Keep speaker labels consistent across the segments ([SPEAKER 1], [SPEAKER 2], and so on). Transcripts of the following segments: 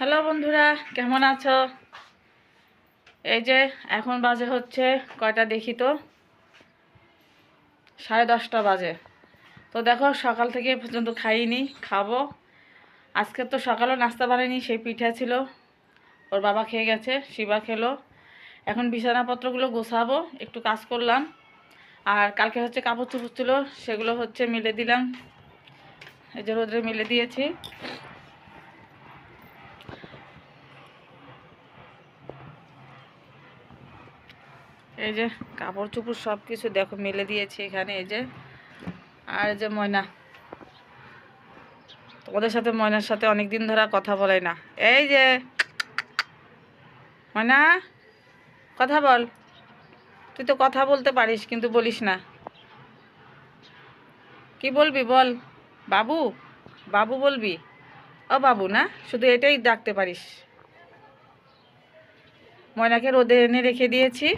[SPEAKER 1] Hello বন্ধুরা, কেমন আছো? এই যে এখন বাজে হচ্ছে কয়টা দেখি তো? সাড়ে দশটা বাজে। তো দেখো, সকাল থেকে পর্যন্ত খাইনি, খাব। আজকে তো সকালেও নাস্তা বানাইনি, সেই পিঠা ছিল। ওর বাবা খেয়ে গেছে, শিবা খেলো। এখন বিছানাপত্রগুলো গোছাবো, একটু কাজ করলাম। আর কালকে হচ্ছে কাপড় চুপড় ছিল, সেগুলো হচ্ছে মিলে দিলাম। এই যে রোদ্রে মিলে দিয়েছি। এই যে কাপড় চোপড় সব কিছু দেখো, মেলে দিয়েছি এখানে, এই যে। আর যে ময়না। তোমাদের সাথে ময়নার সাথে অনেক দিন ধরে কথা বলে না। এই যে, ময়না, কথা বল। তুই তো কথা বলতে পারিস, কিন্তু বলিস না। কি বলবি বল? বাবু? বাবু বলবি? ও বাবু না, শুধু এটাই ডাকতে পারিস। ময়নাকে রোদে এনে রেখে দিয়েছি।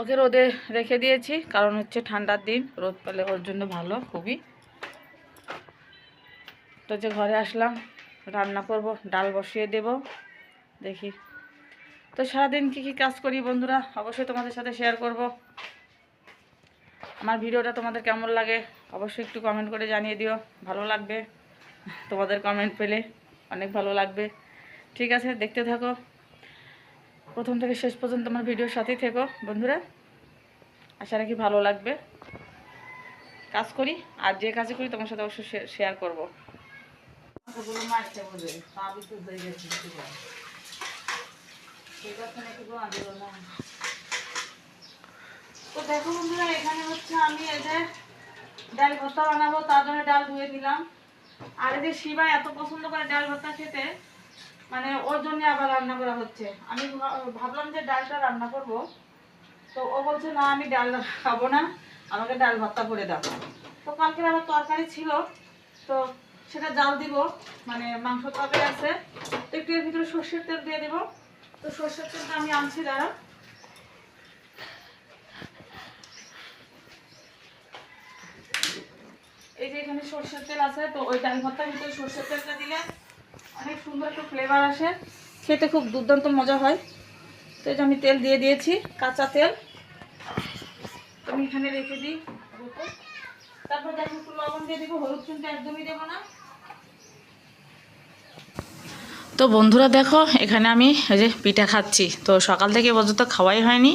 [SPEAKER 1] ওকে রোদে রেখে দিয়েছি, কারণ হচ্ছে ঠান্ডার দিন, রোদ পেলে ওর জন্য ভালো, খুবই। তো যে ঘরে আসলাম, রান্না করব, ডাল বসিয়ে দেব, দেখি। তো সারাদিন কী কী কাজ করি বন্ধুরা? অবশ্যই তোমাদের সাথে শেয়ার করব। আমার ভিডিওটা তোমাদের কেমন লাগে, অবশ্যই একটু কমেন্ট করে জানিয়ে দিও, ভালো লাগবে। তোমাদের কমেন্ট পেলে অনেক ভালো লাগবে। ঠিক আছে, দেখতে থাকো। প্রথম থেকে শেষ পর্যন্ত আমার ভিডিওর সাথেই থেকো, বন্ধুরা। আশা রাখি ভালো লাগবে। কাজ করি, আর যে কাজে করি তোমার সাথে অবশ্যই শেয়ার করব। তো দেখো বন্ধুরা, এখানে হচ্ছে আমি এই যে ডাল ভর্তা বানাবো, তার জন্য ডাল ধুয়ে দিলাম। আর এই যে শিবা এত পছন্দ করে ডাল ভর্তা খেতে মানে ওর জন্য আবার রান্না করা হচ্ছে। আমি ভাবলাম যে ডালটা রান্না করব। তো ও বলছে, না, আমি ডাল খাব না, আমাকে ডাল ভর্তা করে দাও। তো কালকে আবার তরকারি ছিল, তো সেটা জাল দিব মানে মাংস তরকারি আছে। তো একটু এর ভিতরে সর্ষের তেল দিয়ে দেবো। তো সর্ষের তেলটা আমি আনছি দাঁড়া এই যে এখানে সর্ষের তেল আছে, তো ওই ডাল ভর্তার ভিতরে সর্ষের তেলটা দিলে অনেক সুন্দর একটা ফ্লেভার আসে। খেতে খুব দুর্দান্ত মজা হয়। তো যে আমি তেল দিয়ে দিয়েছি, কাঁচা তেল। আমি এখানে রেখে দিই তারপর দেখো একটু লবণ দিয়ে দেবো, হলুদ চুনটা একদমই দেবো না। তো বন্ধুরা দেখো, এখানে আমি এই যে পিঠা খাচ্ছি। তো সকাল থেকে পর্যন্ত খাওয়াই হয়নি।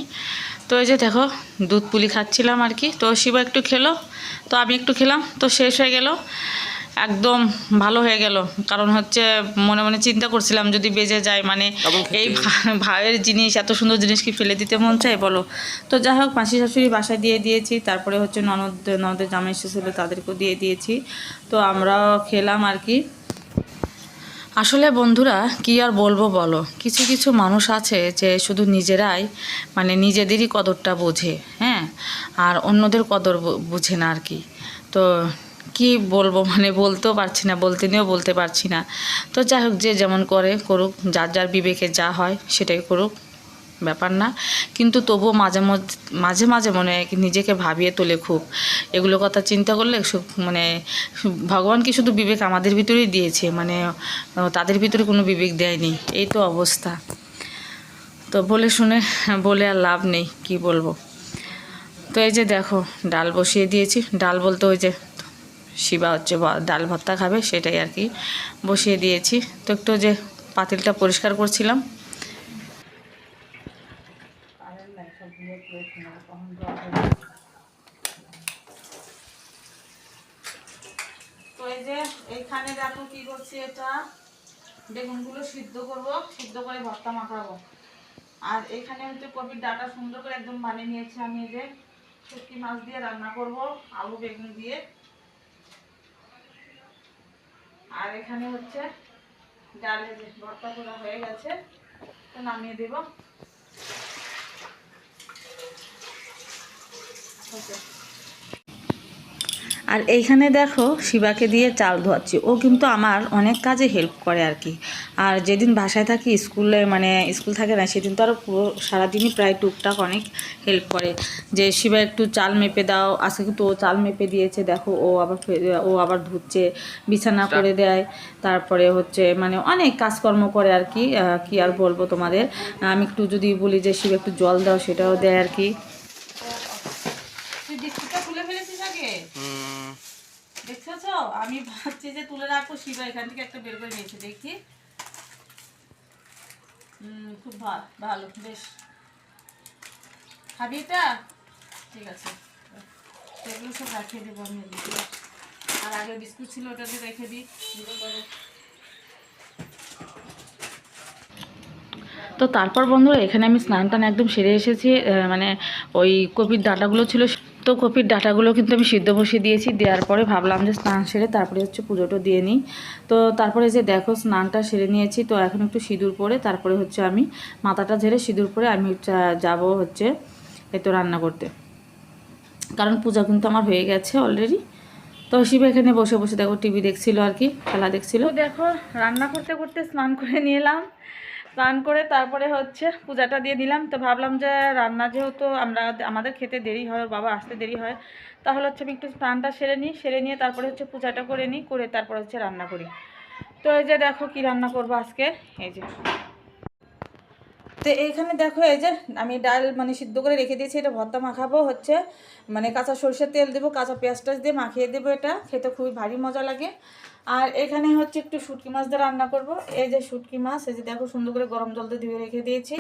[SPEAKER 1] তো এই যে দেখো, দুধ পুলি খাচ্ছিলাম আর কি। তো শিবা একটু খেলো। তো আমি একটু খেলাম। তো শেষ হয়ে গেল। একদম ভালো হয়ে গেল। কারণ হচ্ছে মনে মনে চিন্তা করছিলাম যদি বেজে যায় মানে এই ভাইয়ের জিনিস এত সুন্দর জিনিস কি ফেলে দিতে মন চায় বলো? তো যাই হোক মাসি শাশুড়ি বাসায় দিয়ে দিয়েছি তারপরে হচ্ছে ননদ ননদের জামাই এসেছিল তাদেরকেও দিয়ে দিয়েছি। তো আমরাও খেলাম আর কি। আসলে বন্ধুরা কি আর বলব বলো? কিছু কিছু মানুষ আছে যে শুধু নিজেরাই মানে নিজেদেরই কদরটা বোঝে হ্যাঁ? আর অন্যদের কদর বুঝে না আর কি। তো কি বলব মানে বলতেও পারছি না, বলতে নিয়েও বলতে পারছি না। তো যাই হোক, যে যেমন করে করুক, যার যার বিবেকে যা হয় সেটাই করুক, ব্যাপার না। কিন্তু তবুও মাঝে মধ্যে মাঝে মাঝে মনে হয় নিজেকে ভাবিয়ে তোলে খুব। এগুলো কথা চিন্তা করলে মানে ভগবান কি শুধু বিবেক আমাদের ভিতরেই দিয়েছে? মানে তাদের ভিতরে কোনো বিবেক দেয়নি। এই তো অবস্থা। তো বলে শুনে, বলে আর লাভ নেই, কি বলব। তো এই যে দেখো, ডাল বসিয়ে দিয়েছি। ডাল বলতে ওই যে শিবা হচ্ছে ডাল ভর্তা খাবে, সেটাই আর কি বসিয়ে দিয়েছি। তো একটু যে পাতিলটা পরিষ্কার করছিলাম। তো এই যে এইখানে দেখো এটা? বেগুনগুলো সিদ্ধ সিদ্ধ করে ভর্তা মাখাবো। আর এখানে হচ্ছে ডাটা সুন্দর করে একদম বানিয়ে নিয়েছি আমি যে। মাছ দিয়ে রান্না আলু, বেগুন দিয়ে। আর এখানে হচ্ছে ডালের যে ভর্তা করা হয়ে গেছে। তো নামিয়ে দেব। ওকে। আর এইখানে দেখো শিবাকে দিয়ে চাল ধোয়াচ্ছি। ও কিন্তু আমার অনেক কাজে হেল্প করে আর কি। আর যেদিন বাসায় থাকি স্কুলে মানে স্কুল থাকে না সেদিন তো আরও পুরো সারাদিনই প্রায় টুকটাক অনেক হেল্প করে। যে শিবা একটু চাল মেপে দাও আজকে কিন্তু ও চাল মেপে দিয়েছে দেখো ও আবার ও আবার ধুচ্ছে বিছানা করে দেয় তারপরে হচ্ছে মানে অনেক কাজকর্ম করে আর কি কি আর বলব তোমাদের। আমি একটু যদি বলি যে শিবা একটু জল দাও সেটাও দেয় আর কি তুই বিস্কুটটা তুলে আগে আমি ভাবছি যে তুলে রাখব শিবা এখান থেকে একটা বের করে নিয়েছে, দেখি। খুব ভালো, বেশ। খাবি এটা? ঠিক আছে। সব রাখিয়ে দেবো আমি আর আগে বিস্কুট ছিল ওটাতে রেখে দিই। তো তারপর বন্ধুরা, এখানে আমি স্নান টান একদম সেরে এসেছি মানে ওই কপির ডাটাগুলো ছিল তো কপির ডাটাগুলো কিন্তু আমি সিদ্ধ বসিয়ে দিয়েছি। দেওয়ার পরে ভাবলাম যে স্নান সেরে তারপরে হচ্ছে পুজোটা দিয়ে নিই। তো তারপরে যে দেখো স্নানটা সেরে নিয়েছি, তো এখন একটু সিঁদুর পরে তারপরে হচ্ছে আমি মাথাটা ঝেড়ে সিঁদুর পরে আমি যাব হচ্ছে এ তো রান্না করতে। কারণ পূজা কিন্তু আমার হয়ে গেছে অলরেডি তো শিব এখানে বসে বসে দেখো টিভি দেখছিল আর কি, খেলা দেখছিল। দেখো, রান্না করতে করতে স্নান করে নিয়ে এলাম। স্নান করে তারপরে হচ্ছে পূজাটা দিয়ে দিলাম। তো ভাবলাম যে রান্না যেহেতু আমরা আমাদের খেতে দেরি হয় বাবা আসতে দেরি হয়, তাহলে হচ্ছে আমি একটু স্নানটা সেরে নিই। সেরে নিয়ে তারপরে হচ্ছে পূজাটা করে নিই, করে তারপরে হচ্ছে রান্না করি। তো এই যে দেখো কি রান্না করব আজকে? এই যে তো এইখানে দেখো এই যে আমি ডাল মানে সিদ্ধ করে রেখে দিয়েছি, এটা ভর্তা মাখাবো হচ্ছে। মানে কাঁচা সরষের তেল দেবো, কাঁচা পেঁয়াজ টাজ দিয়ে মাখিয়ে দেবো এটা, খেতে খুবই ভারী মজা লাগে। আর এখানে হচ্ছে একটু শুটকি মাছ দিয়ে রান্না করব। এই যে শুটকি মাছ, এই যে দেখো সুন্দর করে গরম জল দিয়ে ধুয়ে রেখে দিয়েছি।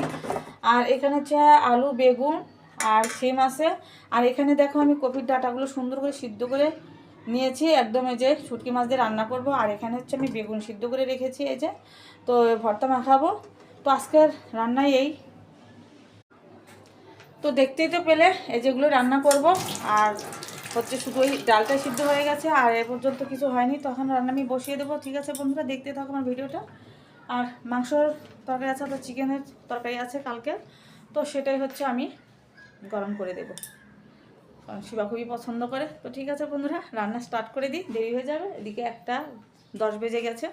[SPEAKER 1] আর এখানে হচ্ছে আলু, বেগুন আর সিম আছে। আর এখানে দেখো আমি কপির ডাটাগুলো সুন্দর করে সিদ্ধ করে নিয়েছি, একদম এই যে শুটকি মাছ দিয়ে রান্না করব। আর এখানে হচ্ছে আমি বেগুন সিদ্ধ করে রেখেছি, এই যে। তো ভর্তা মাখাবো। তো আজকের রান্নাই এই। তো দেখতেই তো পেলে, এই যেগুলো রান্না করব, আর হচ্ছে শুধু ওই ডালটা সিদ্ধ হয়ে গেছে, আর এ পর্যন্ত কিছু হয়নি তখন রান্না আমি বসিয়ে দেবো। ঠিক আছে বন্ধুরা, দেখতে থাকো আমার ভিডিওটা। আর মাংসর তরকারি আছে তো চিকেনের তরকারি আছে কালকে, তো সেটাই হচ্ছে আমি গরম করে দেবো। কারণ শিবা খুবই পছন্দ করে। তো ঠিক আছে বন্ধুরা, রান্না স্টার্ট করে দিই, দেরি হয়ে যাবে। এদিকে একটা দশ বেজে গেছে।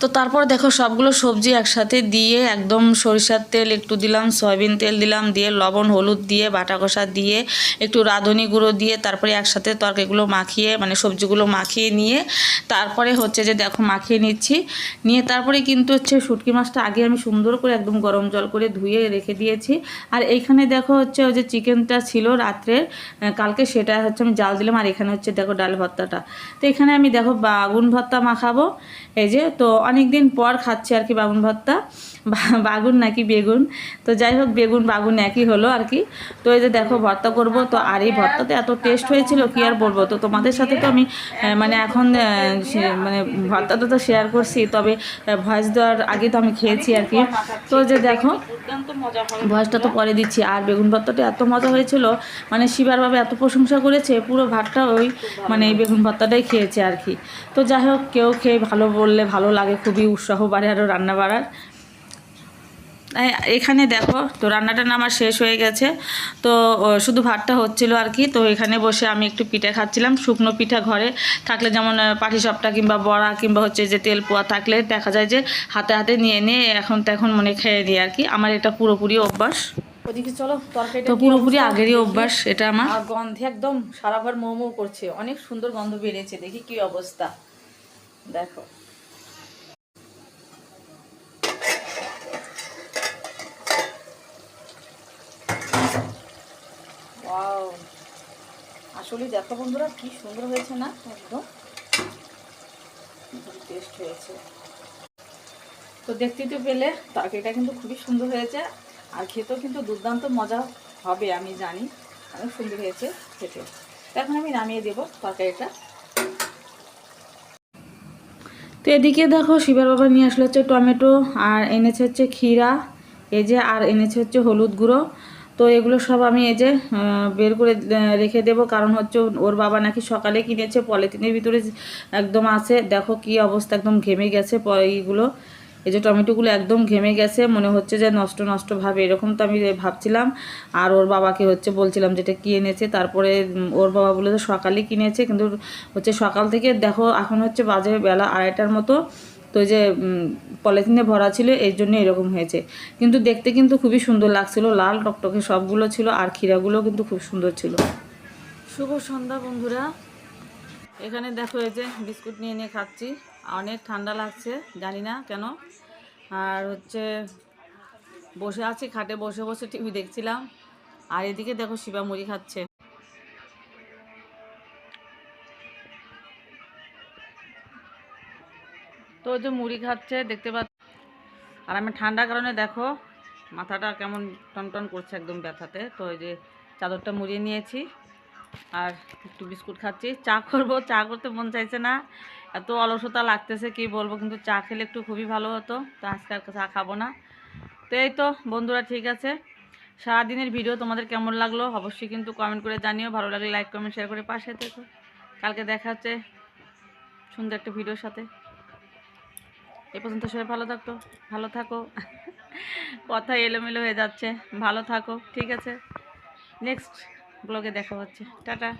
[SPEAKER 1] তো তারপর দেখো সবগুলো সবজি একসাথে দিয়ে একদম সরিষার তেল একটু দিলাম, সয়াবিন তেল দিলাম, দিয়ে লবণ, হলুদ দিয়ে, বাটা কষা দিয়ে, একটু রাঁধুনি গুঁড়ো দিয়ে তারপরে একসাথে তরকারিগুলো মাখিয়ে মানে সবজিগুলো মাখিয়ে নিয়ে তারপরে হচ্ছে যে দেখো মাখিয়ে নিচ্ছি। নিয়ে তারপরে কিন্তু হচ্ছে শুটকি মাছটা আগে আমি সুন্দর করে একদম গরম জল করে ধুয়ে রেখে দিয়েছি। আর এইখানে দেখো হচ্ছে ওই যে চিকেনটা ছিল রাত্রের কালকে সেটা হচ্ছে আমি জাল দিলাম, আর এখানে হচ্ছে দেখো ডাল ভর্তাটা। তো এখানে আমি দেখো বাগুন ভর্তা মাখাবো। এই যে তো অনেক দিন পর খাচ্ছি আর কি বাগুন ভর্তা। বাগুন নাকি বেগুন। তো যাই হোক, বেগুন, বাগুন একই হলো আর কি। তো এই যে দেখো, ভর্তা করব। তো আর এই ভর্তাতে এত টেস্ট হয়েছিল, কি আর বলব? তো তোমাদের সাথে তো আমি মানে এখন মানে ভর্তাটা তো শেয়ার করছি। তবে ভয়েস দেওয়ার আগে তো আমি খেয়েছি আর কি। তো যে দেখো ভয়েসটা তো পরে দিচ্ছি। আর বেগুন ভর্তাটা এত মজা হয়েছিল মানে শিবার বাবা এত প্রশংসা করেছে, পুরো ভাতটা ওই মানে এই বেগুন ভর্তাটাই খেয়েছে আর কি। তো যাই হোক, কেউ খেয়ে ভালো বললে ভালো লাগে খুবই উৎসাহ বাড়ে আরও রান্না বাড়ার। এখানে দেখো তো রান্নাটা আমার শেষ হয়ে গেছে। তো শুধু ভাতটা হচ্ছিল আর কি। তো এখানে বসে আমি একটু পিঠা খাচ্ছিলাম শুকনো পিঠা ঘরে। থাকলে যেমন পাটিসাপটা কিংবা বড়া কিংবা হচ্ছে যে তেল পোয়া থাকলে দেখা যায় যে হাতে হাতে নিয়ে নিয়ে এখন তখন মনে খেয়ে দিই আর কি। আমার এটা পুরোপুরি অভ্যাস।
[SPEAKER 2] ওদিকে চলো তরকারিটা
[SPEAKER 1] পুরোপুরি আগেরই অভ্যাস এটা আমার।
[SPEAKER 2] গন্ধে একদম সারা ঘর মৌ মৌ করছে। অনেক সুন্দর গন্ধ বেরিয়েছে দেখি কি অবস্থা। দেখো। আসলে দেখো বন্ধুরা কি সুন্দর হয়েছে না? একদম টেস্ট হয়েছে। তো দেখতে তো পেলে, তরকারিটা কিন্তু খুবই সুন্দর হয়েছে। আর খেতেও কিন্তু দুর্দান্ত মজা হবে, আমি জানি। অনেক সুন্দর হয়েছে খেতে। এখন আমি নামিয়ে দেবো তরকারিটা।
[SPEAKER 1] তো এদিকে দেখো, শিবার বাবা নিয়ে আসলে হচ্ছে টমেটো, আর এনেছে হচ্ছে ক্ষীরা, এই যে, আর এনেছে হচ্ছে হলুদ গুঁড়ো। তো এগুলো সব আমি এই যে বের করে রেখে দেবো। কারণ হচ্ছে ওর বাবা নাকি সকালে কিনেছে, পলিথিনের ভিতরে একদম আছে। দেখো কি অবস্থা, একদম ঘেমে গেছে এইগুলো। এই যে টমেটোগুলো একদম ঘেমে গেছে, মনে হচ্ছে যে নষ্ট নষ্ট ভাবে, এরকম তো আমি ভাবছিলাম। আর ওর বাবাকে হচ্ছে বলছিলাম যেটা কি এনেছে, তারপরে ওর বাবা বলে যে সকালেই কিনেছে, কিন্তু হচ্ছে সকাল থেকে দেখো এখন হচ্ছে বাজে বেলা আড়াইটার মতো। তো যে পলিথিনে ভরা ছিল, এর জন্য এরকম হয়েছে। কিন্তু দেখতে কিন্তু খুবই সুন্দর লাগছিল। লাল টকটকে সবগুলো ছিল আর ক্ষীরাগুলো কিন্তু খুব সুন্দর ছিল। শুভ সন্ধ্যা, বন্ধুরা। এখানে দেখো এই যে বিস্কুট নিয়ে নিয়ে খাচ্ছি। অনেক ঠান্ডা লাগছে, জানি না কেন। আর হচ্ছে, বসে আছি, খাটে বসে বসে টিভি দেখছিলাম। আর এদিকে দেখো শিবা মুড়ি খাচ্ছে। তো যে মুড়ি খাচ্ছে, দেখতে পাচ্ছ? আর আমি ঠান্ডার কারণে দেখো, মাথাটা কেমন টনটন করছে, একদম ব্যথাতে। তো ওই যে চাদরটা মুড়িয়ে নিয়েছি, আর একটু বিস্কুট খাচ্ছি। চা করব, চা করতে মন চাইছে না। এত অলসতা লাগতেছে, কি বলব? কিন্তু চা খেলে একটু খুবই ভালো হতো। তো আজকে আর চা খাব না। তো এই তো, বন্ধুরা, ঠিক আছে। সারাদিনের ভিডিও তোমাদের কেমন লাগল? অবশ্যই কিন্তু কমেন্ট করে জানিও। ভালো লাগলে লাইক কমেন্ট শেয়ার করে পাশে থেকো। কালকে দেখা হচ্ছে সুন্দর একটা ভিডিওর সাথে। এ পর্যন্ত সবাই ভালো থাকতো ভালো থাকো। কথা এলোমেলো হয়ে যাচ্ছে, ভালো থাকো, ঠিক আছে? নেক্সট ব্লগে দেখা হচ্ছে। টাটা।